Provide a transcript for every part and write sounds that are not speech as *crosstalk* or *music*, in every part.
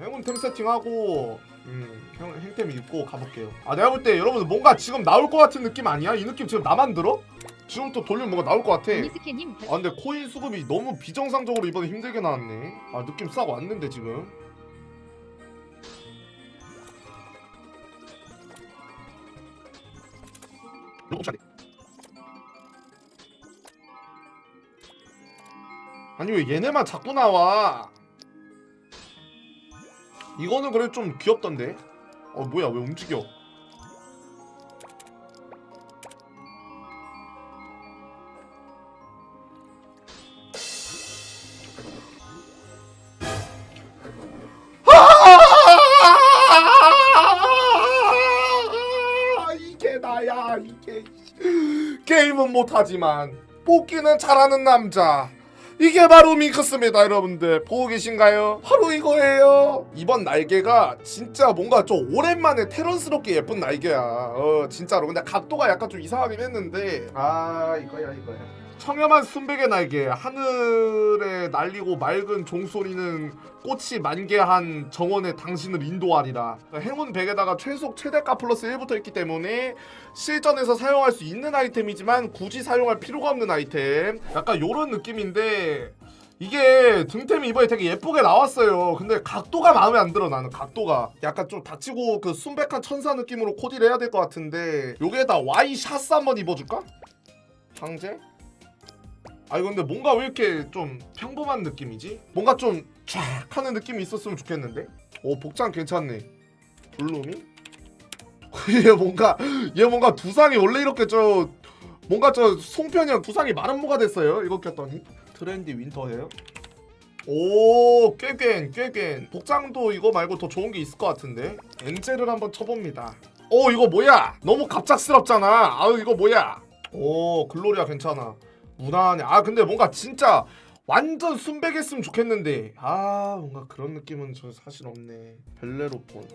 행운 템 세팅하고 음, 형, 행템 입고 가볼게요 아 내가 볼 때 여러분들 뭔가 지금 나올 것 같은 느낌 아니야? 이 느낌 지금 나만 들어? 지금부터 돌리면 뭔가 나올 것 같아 미스케님 아 근데 코인 수급이 너무 비정상적으로 이번에 힘들게 나왔네 아 느낌 싹 왔는데 지금. 아니 왜 얘네만 자꾸 나와 이거는 그래도 좀 귀엽던데? 어 뭐야 왜 움직여? 아, 못하지만 뽑기는 잘하는 남자 이게 바로 밍크스입니다 여러분들. 보고 계신가요? 바로 이거예요. 이번 날개가 진짜 뭔가 좀 오랜만에 테런스럽게 예쁜 날개야. 어 진짜로. 근데 각도가 약간 좀 이상하긴 했는데. 아 이거야 이거야 청렴한 순백의 날개 하늘에 날리고 맑은 종소리는 꽃이 만개한 정원에 당신을 인도하리라 행운 100에다가 최속 최대가 플러스 1부터 있기 때문에 실전에서 사용할 수 있는 아이템이지만 굳이 사용할 필요가 없는 아이템 약간 요런 느낌인데 이게 등템이 이번에 되게 예쁘게 나왔어요 근데 각도가 마음에 안 들어 나는 각도가 약간 좀 다치고 그 순백한 천사 느낌으로 코디를 해야 될 것 같은데 여기에다 Y 샷스 한번 입어줄까? 황제? 아 이거 근데 뭔가 왜 이렇게 좀 평범한 느낌이지? 뭔가 좀 쫙 하는 느낌이 있었으면 좋겠는데? 오 복장 괜찮네. 블루미? *laughs* 얘 뭔가 얘 뭔가 두상이 원래 이렇게 저 뭔가 저 송편이 형 두상이 마름모가 됐어요 이거 꼈더니. 트렌디 윈터예요? 오 꾀겐 꾀겐 복장도 이거 말고 더 좋은 게 있을 것 같은데? 엔젤을 한번 쳐봅니다. 오 이거 뭐야? 너무 갑작스럽잖아. 아유 이거 뭐야? 오 글로리아 괜찮아 무난하네 아 근데 뭔가 진짜 완전 순백했으면 좋겠는데 아 뭔가 그런 느낌은 저 사실 없네 벨레로폰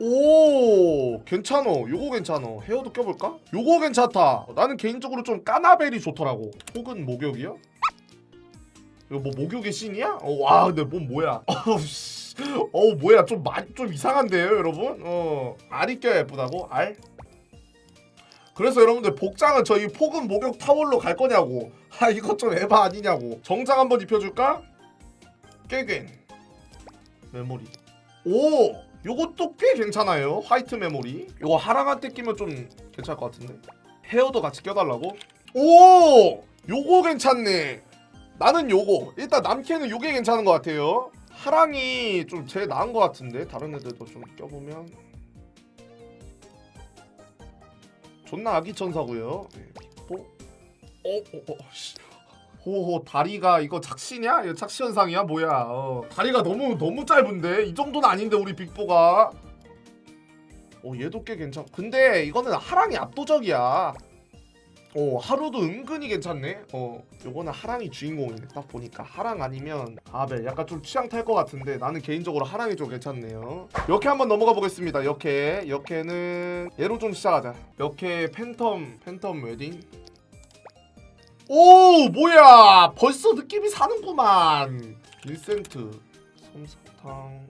오 괜찮어 요거 괜찮어 헤어도 껴볼까? 요거 괜찮다 나는 개인적으로 좀 까나벨이 좋더라고 혹은 목욕이요? 이거 뭐 목욕의 씬이야? 어, 와 근데 뭔 뭐야 *laughs* 어우 씨 어우 뭐야 좀 많이 좀 이상한데요 여러분? 어 알이 껴야 예쁘다고? 알? 그래서 여러분들 복장은 저희 폭은 목욕 타월로 갈 거냐고. *laughs* 아 이거 좀 에바 아니냐고. 정장 한번 입혀줄까? 깨겐 메모리. 오 요것도 꽤 괜찮아요. 화이트 메모리. 요거 하랑한테 끼면 좀 괜찮을 것 같은데. 헤어도 같이 껴달라고? 오 요거 괜찮네. 나는 요거. 일단 남캐는 요게 괜찮은 것 같아요. 하랑이 좀 제일 나은 것 같은데. 다른 애들도 좀 껴보면 존나 아기 천사고요. 네, 또 어, 어, 어, 씨. 호호 다리가 이거 착시냐? 이거 착시 현상이야? 뭐야? 어. 다리가 너무 너무 짧은데 이 정도는 아닌데 우리 빅보가. 어 얘도 꽤 괜찮. 근데 이거는 하랑이 압도적이야. 어 하루도 은근히 괜찮네. 어 요거는 하랑이 주인공이네. 딱 보니까 하랑 아니면 아벨 약간 좀 취향 탈 것 같은데 나는 개인적으로 하랑이 좀 괜찮네요. 역해 한번 넘어가 보겠습니다. 역해 역해는 얘로 좀 시작하자. 역해 팬텀 팬텀 웨딩. 오 뭐야 벌써 느낌이 사는구만. 빈센트 솜사탕.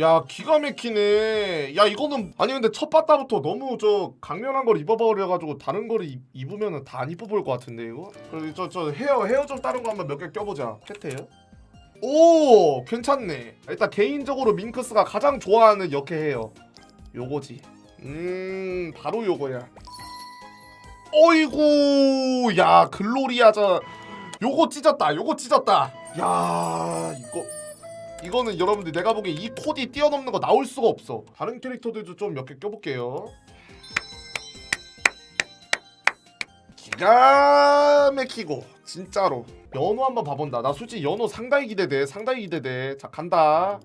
야 기가 막히네. 야 이거는 아니 근데 첫 바다부터 너무 저 강렬한 걸 입어버려가지고 다른 거를 입, 입으면은 다 안 입어 보일 것 같은데 이거? 그리고 저, 저 헤어 헤어 좀 다른 거 한번 몇 개 껴보자. 캣해요? 오 괜찮네. 일단 개인적으로 밍크스가 가장 좋아하는 역해 헤어. 요거지. 음 바로 요거야. 어이구 야 글로리아 저 요거 찢었다 요거 찢었다. 야 이거 이거는 여러분들 내가 보기에 이 코디 뛰어넘는 거 나올 수가 없어. 다른 캐릭터들도 좀 몇 개 껴볼게요. 기가 막히고 진짜로. 연호 한번 봐본다. 나 솔직히 연호 상당히 기대돼. 상당히 기대돼. 자 간다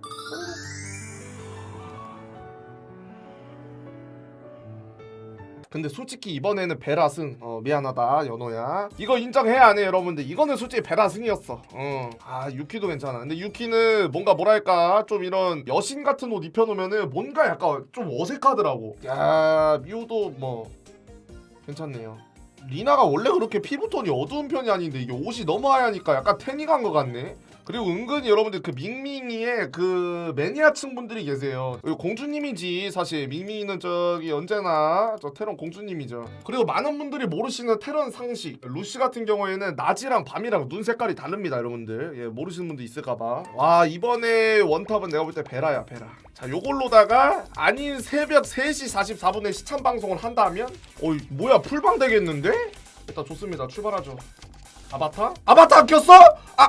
근데 솔직히 이번에는 베라승. 어 미안하다 연호야. 이거 인정해야 하네 여러분들. 이거는 솔직히 베라승이었어. 어 아 유키도 괜찮아. 근데 유키는 뭔가 뭐랄까 좀 이런 여신 같은 옷 입혀놓으면은 뭔가 약간 좀 어색하더라고. 야 미호도 뭐 괜찮네요. 리나가 원래 그렇게 피부톤이 어두운 편이 아닌데 이게 옷이 너무 하얘니까 약간 태닝한 것 같네 그리고 은근히 여러분들 그 밍밍이의 그 매니아층 분들이 계세요. 공주님이지 사실 밍밍이는 저기 언제나 저 테런 공주님이죠. 그리고 많은 분들이 모르시는 테런 상식. 루시 같은 경우에는 낮이랑 밤이랑 눈 색깔이 다릅니다, 여러분들. 예, 모르시는 분도 있을까봐. 와 이번에 원탑은 내가 볼 때 베라야 베라. 자 요걸로다가 아닌 새벽 3시 44분에 시참 방송을 한다면, 어이 뭐야 풀방 되겠는데? 일단 좋습니다. 출발하죠. 아바타? 아바타 안 켰어? 아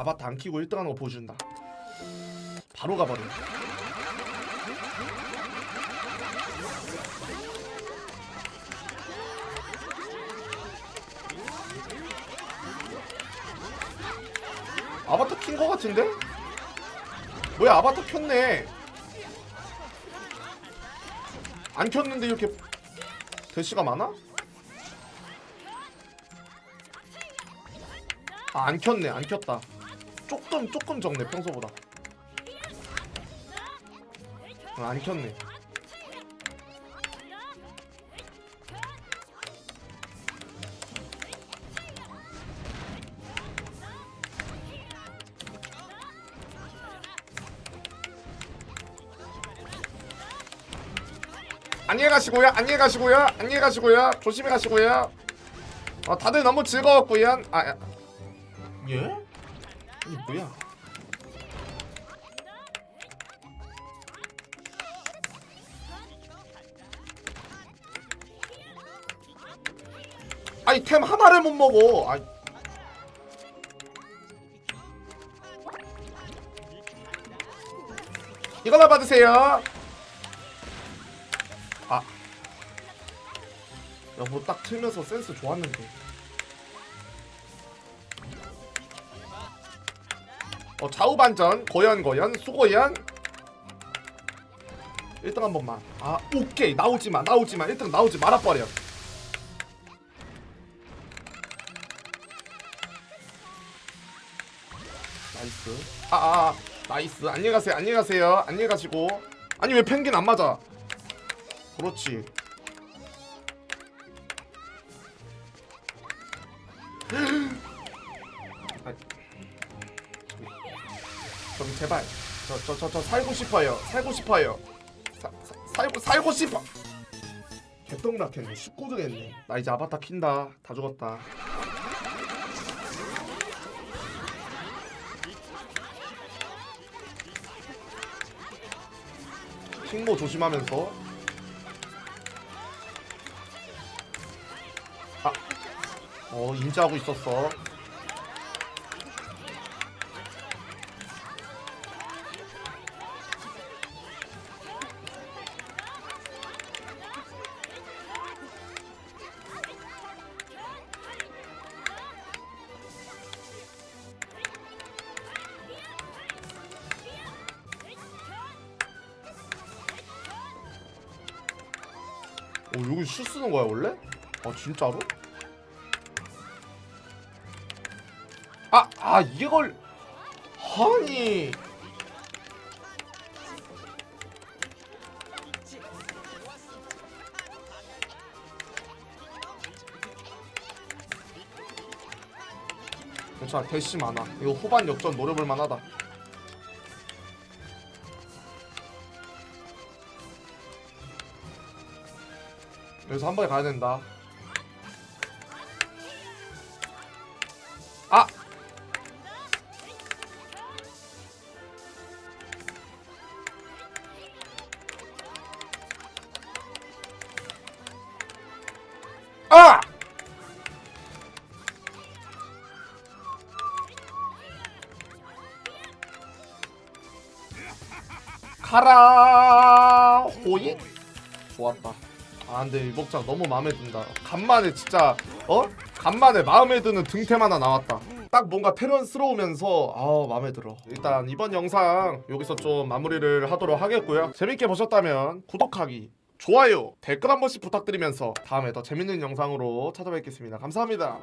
아바타 안 키고 1등하는 거 보여준다. 바로 가버려. 아바타 킨 거 같은데? 뭐야 아바타 켰네. 안 켰는데 이렇게 대시가 많아? 아, 안 켰네, 안 켰다. 조금, 조금 적네, 평소보다. 아, 안 켰네. 안녕히 가시고요, 안녕히 가시고요, 안녕히 가시고요, 조심히 가시고요. 어, 다들 너무 즐거웠고요. 아, 야. 예? 이 뭐야? 아니 템 하나를 못 먹어. 아. 이거나 받으세요. 아. 여보 딱 틀면서 센스 좋았는데. 어, 좌우 반전. 고연 고연. 수고연. 1등 한 번만. 아 오케이. 나오지마 나오지마. 1등 나오지 말아버려. 나이스. 아아 아, 아, 나이스. 안녕히 가세요 안녕히 가세요. 안녕히 가시고. 아니 왜 펭귄 안 맞아? 그렇지 제발. 저 저 저 저 살고 싶어요. 살고 싶어요. 사, 사, 살고 살고 싶어. 개똥락했네. 19등 했네. 나 이제 아바타 킨다. 다 죽었다. 킹보 조심하면서. 아, 어 인지하고 있었어 어 여기 슛 쓰는 거야 원래? 아 진짜로? 아, 아 이걸 아니 괜찮아 대시 많아 이거 후반 역전 노려볼 만하다 여기서 한 번에 가야 된다 아! 아! 가라 호이 좋았다 아 근데 이 복장 너무 마음에 든다. 간만에 진짜 어? 간만에 마음에 드는 등템 하나 나왔다. 딱 뭔가 테런스러우면서 아 마음에 들어. 일단 이번 영상 여기서 좀 마무리를 하도록 하겠고요. 재밌게 보셨다면 구독하기 좋아요 댓글 한 번씩 부탁드리면서 다음에 더 재밌는 영상으로 찾아뵙겠습니다. 감사합니다